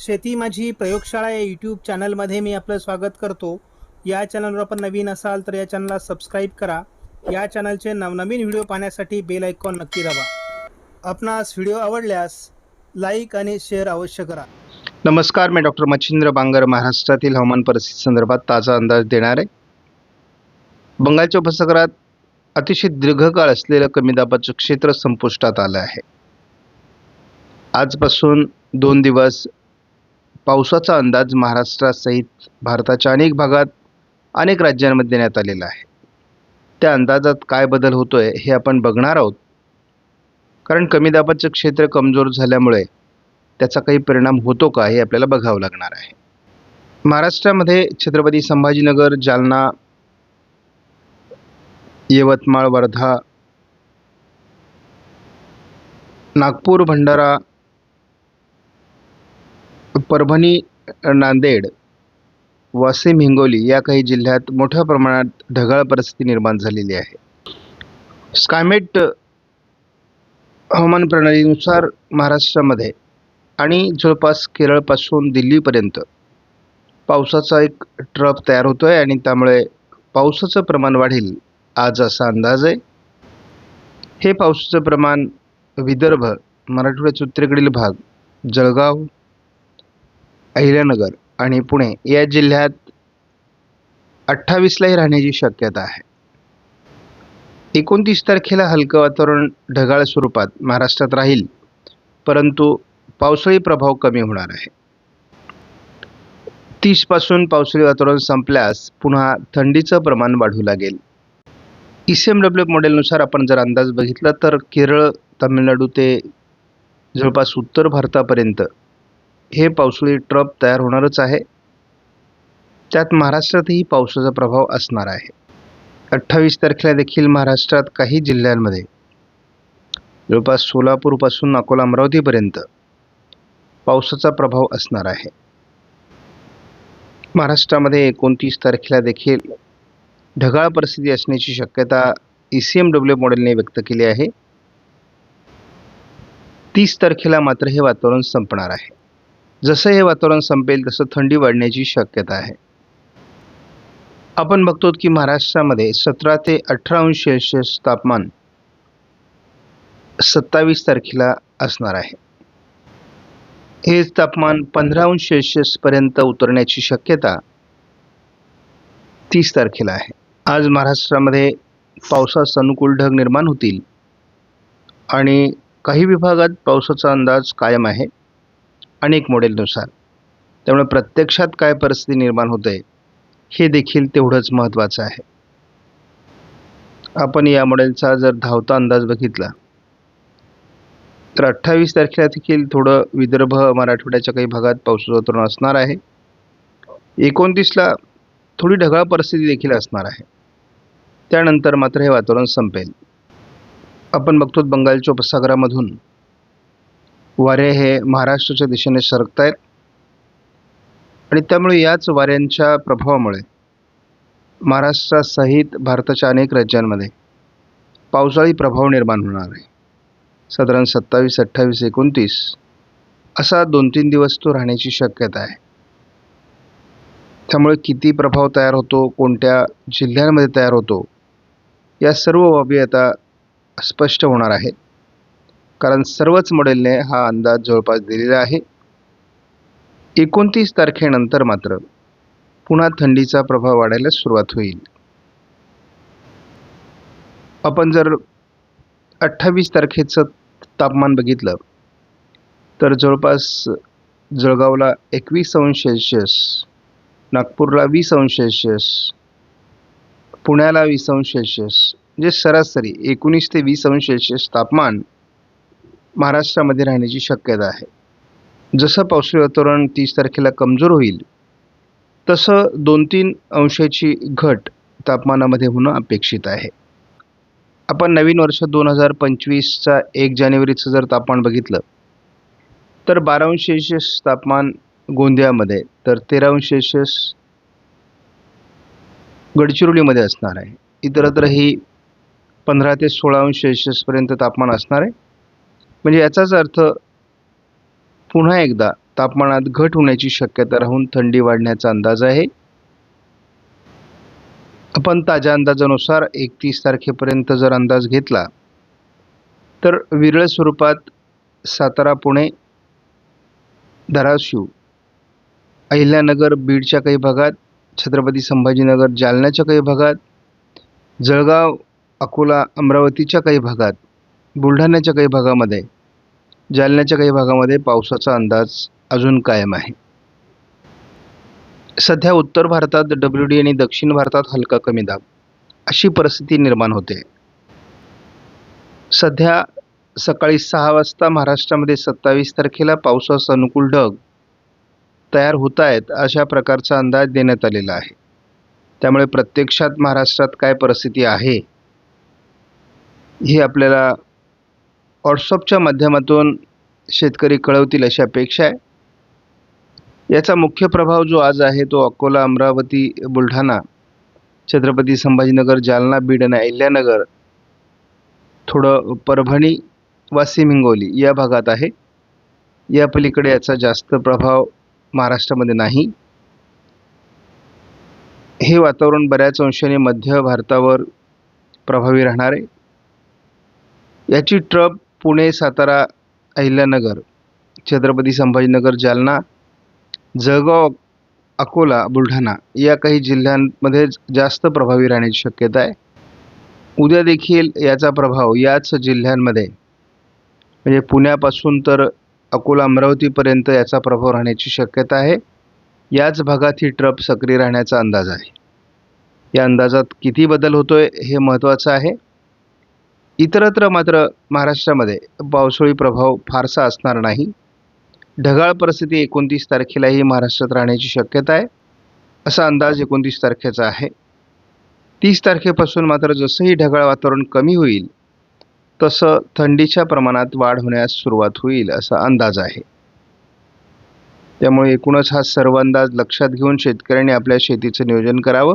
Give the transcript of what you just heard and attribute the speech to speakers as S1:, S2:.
S1: शेती माझी प्रयोगशाळा या यूट्यूब चॅनलमध्ये मी आपलं स्वागत करतो. या चॅनलवर आपण नवीन असाल तर या चॅनलला सबस्क्राईब करा. या चॅनलचे नवनवीन व्हिडिओ पाहण्यासाठी बेल आयकॉन नक्की दाबा. आपणास व्हिडिओ आवडल्यास लाईक आणि शेअर अवश्य करा.
S2: नमस्कार मी डॉक्टर मच्छिंद्र बांगर महाराष्ट्रातील हवामान परिस्थिती संदर्भात ताजा अंदाज देणार. आहे बंगालच्या उपसागरात अतिशय दीर्घकाळ असलेलं कमी दाबाचं क्षेत्र संपुष्टात आलं आहे. आजपासून दोन दिवस पावसाचा अंदाज महाराष्ट्रासहित भारताच्या अनेक भागात अनेक राज्यांमध्ये देण्यात आलेला आहे. त्या अंदाजात काय बदल होतो आहे हे आपण बघणार आहोत. कारण कमी दाबाचं क्षेत्र कमजोर झाल्यामुळे त्याचा काही परिणाम होतो का हे आपल्याला बघावं लागणार आहे. महाराष्ट्रामध्ये छत्रपती संभाजीनगर जालना यवतमाळ वर्धा नागपूर भंडारा परभणी नांदेड वाशिम हिंगोली या काही जिल्ह्यात मोठ्या प्रमाणात ढगाळ परिस्थिती निर्माण झालेली आहे. स्कायमेट हवामान प्रणालीनुसार महाराष्ट्रामध्ये आणि जवळपास केरळपासून दिल्लीपर्यंत पावसाचा एक ट्रप तयार होतो आहे आणि त्यामुळे पावसाचं प्रमाण वाढेल आज असा अंदाज आहे. हे पावसाचं प्रमाण विदर्भ मराठवाड्याच्या उत्तरेकडील भाग जळगाव अहिल्यानगर आणि पुणे या जिल्ह्यात अठ्ठावीसलाही राहण्याची शक्यता आहे. एकोणतीस तारखेला हलकं वातावरण ढगाळ स्वरूपात महाराष्ट्रात राहील परंतु पावसाळी प्रभाव कमी होणार आहे. तीसपासून पावसाळी वातावरण संपल्यास पुन्हा थंडीचं प्रमाण वाढू लागेल. ई सी एम डब्ल्यू मॉडेलनुसार आपण जर अंदाज बघितला तर केरळ तामिळनाडू ते जवळपास उत्तर भारतापर्यंत हे पावसाळी ट्रप तयार होणारच आहे. त्यात महाराष्ट्रातही पावसाचा प्रभाव असणार आहे. अठ्ठावीस तारखेला देखील महाराष्ट्रात काही जिल्ह्यांमध्ये जवळपास सोलापूरपासून अकोला अमरावतीपर्यंत पावसाचा प्रभाव असणार आहे. महाराष्ट्रामध्ये एकोणतीस तारखेला देखील ढगाळ परिस्थिती असण्याची शक्यता ई सी एम डब्ल्यू मॉडेलने व्यक्त केली आहे. तीस तारखेला मात्र हे वातावरण संपणार आहे. जसं हे वातावरण संपेल तसं थंडी वाढण्याची शक्यता आहे. आपण बघतो की महाराष्ट्रामध्ये सतरा ते अठरा अंश सेल्सिअस तापमान सत्तावीस तारखेला असणार आहे. हे तापमान पंधरा अंश सेल्सिअसपर्यंत उतरण्याची शक्यता तीस तारखेला आहे. आज महाराष्ट्रामध्ये पावसास अनुकूल ढग निर्माण होतील आणि काही विभागात पावसाचा अंदाज कायम आहे. अनेक मॉडेलनुसार. त्यामुळे प्रत्यक्षात काय परिस्थिती निर्माण होते हे देखील तेवढंच महत्त्वाचं आहे. आपण या मॉडेलचा जर धावता अंदाज बघितला तर अठ्ठावीस तारखेला देखील थोडं विदर्भ मराठवाड्याच्या काही भागात पावसाचं वातावरण असणार आहे. एकोणतीसला थोडी ढगाळ परिस्थिती देखील असणार आहे. त्यानंतर मात्र हे वातावरण संपेल. आपण बघतो बंगालच्या उपसागरामधून वारे हे महाराष्ट्राच्या दिशेने सरकत आहेत आणि त्यामुळे याच वाऱ्यांच्या प्रभावामुळे महाराष्ट्रासहित भारताच्या अनेक राज्यांमध्ये पावसाळी प्रभाव निर्माण होणार आहे. साधारण सत्तावीस अठ्ठावीस एकोणतीस असा दोन तीन दिवस तो राहण्याची शक्यता आहे. त्यामुळे किती प्रभाव तयार होतो कोणत्या जिल्ह्यांमध्ये तयार होतो या सर्व बाबी आता स्पष्ट होणार आहेत. कारण सर्वच मॉडेलने हा अंदाज जवळपास दिलेला आहे. एकोणतीस तारखेनंतर मात्र पुन्हा थंडीचा प्रभाव वाढायला सुरुवात होईल. आपण जर अठ्ठावीस तारखेचं तापमान बघितलं तर जवळपास जळगावला एकवीस अंश सेल्शियस नागपूरला वीस अंश सेल्शियस पुण्याला वीस अंश सेल्शियस म्हणजे सरासरी एकोणीस ते वीस अंश सेल्शियस तापमान महाराष्ट्रामध्ये राहण्याची शक्यता आहे. जसं पावसाळी वातावरण तीस तारखेला कमजोर होईल तसं दोन तीन अंशाची घट तापमानामध्ये होणं अपेक्षित आहे. आपण नवीन वर्ष दोन हजार पंचवीसचा एक जानेवारीचं जर तापमान बघितलं तर बारा अंश तापमान गोंदियामध्ये तर तेरा अंश गडचिरोलीमध्ये असणार आहे. इतरत्रही पंधरा ते सोळा अंश तापमान असणार आहे. म्हणजे याचाच अर्थ पुन्हा एकदा तापमानात घट होण्याची शक्यता राहून थंडी वाढण्याचा अंदाज आहे. आपण ताज्या अंदाजानुसार एकतीस तारखेपर्यंत जर अंदाज घेतला तर विरळ स्वरूपात सातारा पुणे धाराशिव अहिल्यानगर बीडच्या काही भागात छत्रपती संभाजीनगर जालन्याच्या काही भागात जळगाव अकोला अमरावतीच्या काही भागात बुलढाण्याच्या काही भागामध्ये जालन्याच्या काही भागामध्ये पावसाचा अंदाज अजून कायम आहे. सध्या उत्तर भारतात डब्ल्यू डी आणि दक्षिण भारतात हलका कमी दाब अशी परिस्थिती निर्माण होते. सध्या सकाळी सहा वाजता महाराष्ट्रामध्ये सत्तावीस तारखेला पावसास अनुकूल ढग तयार होत आहेत अशा प्रकारचा अंदाज देण्यात आलेला आहे. त्यामुळे प्रत्यक्षात महाराष्ट्रात काय परिस्थिती आहे हे आपल्याला व्हॉट्सअपच्या माध्यमातून शेतकरी कळवतील अशी अपेक्षा आहे. याचा मुख्य प्रभाव जो आज आहे तो अकोला अमरावती बुलढाणा छत्रपती संभाजीनगर जालना बीड आणि अहिल्यानगर थोडं परभणी वाशिम हिंगोली या भागात आहे. या पलीकडे याचा जास्त प्रभाव महाराष्ट्रामध्ये नाही. हे वातावरण बऱ्याच अंशाने मध्य भारतावर प्रभावी राहणार आहे. याची ट्रप पुणे सातारा अहिल्यानगर छत्रपती संभाजीनगर जालना जळगाव अकोला बुलढाणा या काही जिल्ह्यांमध्ये जास्त प्रभावी राहण्याची शक्यता आहे. उद्या देखील याचा प्रभाव याच जिल्ह्यांमध्ये म्हणजे पुण्यापासून तर अकोला अमरावतीपर्यंत याचा प्रभाव राहण्याची शक्यता आहे. याच भागात ही ट्रप सक्रिय राहण्याचा अंदाज आहे. या अंदाजात किती बदल होतोय हे महत्त्वाचं आहे. इतरत्र मात्र महाराष्ट्रामध्ये पावसाळी प्रभाव फारसा असणार नाही. ढगाळ परिस्थिती एकोणतीस तारखेलाही महाराष्ट्रात राहण्याची शक्यता आहे. असा अंदाज एकोणतीस तारखेचा आहे. तीस तारखेपासून मात्र जसंही ढगाळ वातावरण कमी होईल तसं थंडीच्या प्रमाणात वाढ होण्यास सुरुवात होईल असा अंदाज आहे. त्यामुळे एकूणच हा सर्व अंदाज लक्षात घेऊन शेतकऱ्यांनी आपल्या शेतीचं नियोजन करावं.